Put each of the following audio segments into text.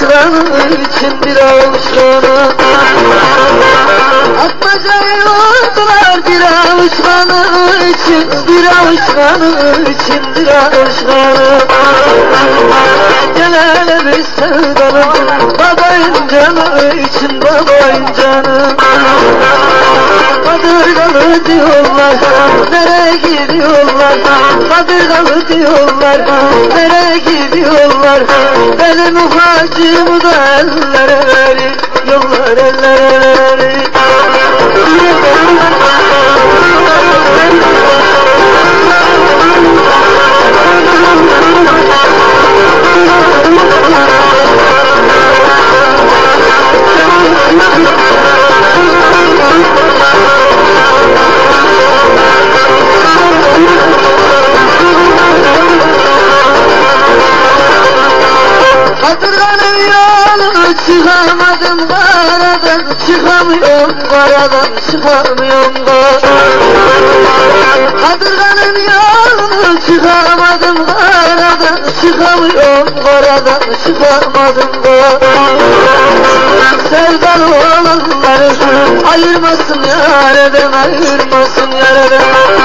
Kanı için bir avuç kanı Atmacayı vurdular bir avuç kanı için Bir avuç kanı için bir avuç kanı Kadırgalı diyorlar Nereye gidiyorlar. Benim ufacığımı da ellere verin Yollar ellere verin Kadırganın yolunu çıkamadım karadan Çıkamıyorum karadan çıkamıyorum karadan Kadırganın yolunu çıkamadım karadan Çıkamıyorum karadan çıkamadım karadan Sevdalı olanları ayırmasın yareden ayırmasın yareden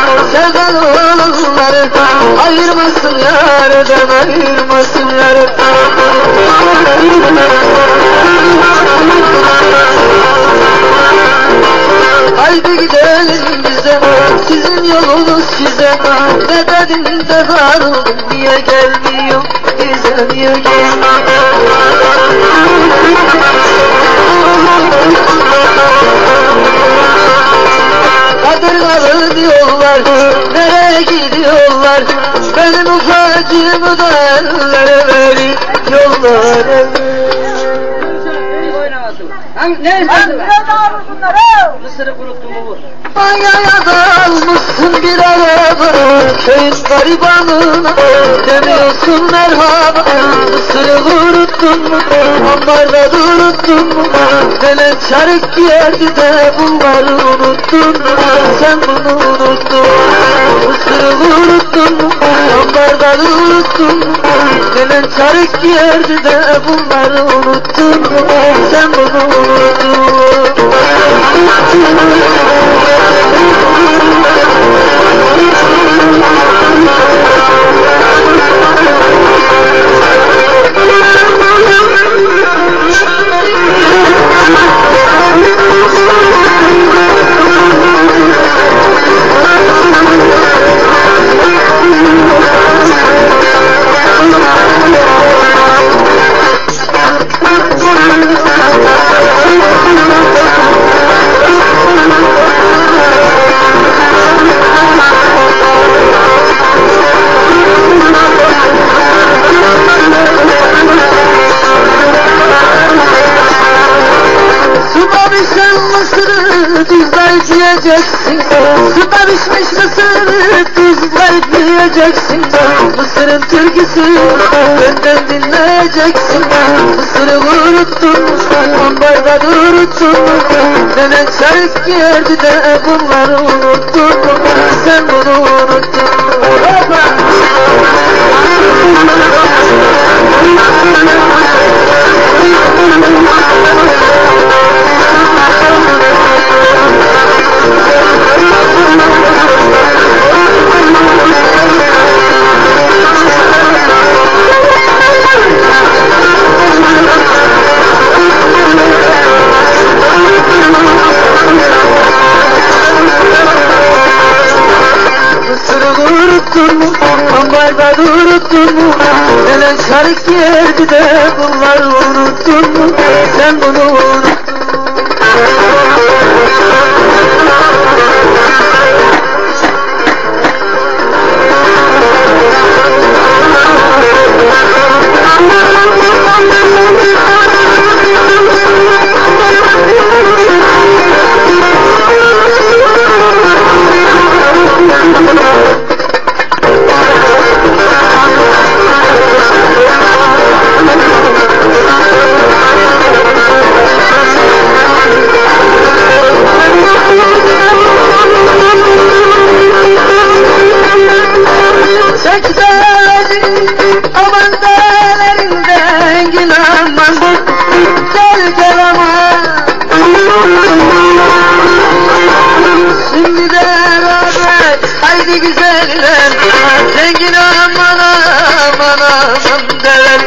yareden ayırmasın yareden Haydi gidelim bize Sizin yolunuz size. Ne dedim de darıldım Niye gelmiyor bize niye Kadırgalı ufacığımı da ellere verin Yollar Hangi, ne bunlar? Mısırı kuruttum bu. Manyaya dalmışsın bir araba. Köyün garibanına Demiyorsun merhaba. Mısırı kuruttun mu? Ambarda duruttun mu? Delen çarık yerdi de Bunları unuttun mu? Sen bunu unuttun. Mısırı kuruttun mu Mu Delen çarık yerdi de Bunları unuttun Sen bunu unuttun. Sumamışın yiyeceksin Suda pişmiş mısırı tuzlayıp yiyeceksin Mısırın türküsü. Benden dinleyeceksin Mısırı kuruttun, ambarda duruttun Denen çarık yerdi de bunları unuttun Sen bunu unuttun Mısırı kuruttun mu? Ambarda duruttun mu? Denen Tarık geldi de bunları unuttun mu? Sen bunu unuttun mu? beni güzeller. Zengin aman aman aman derler.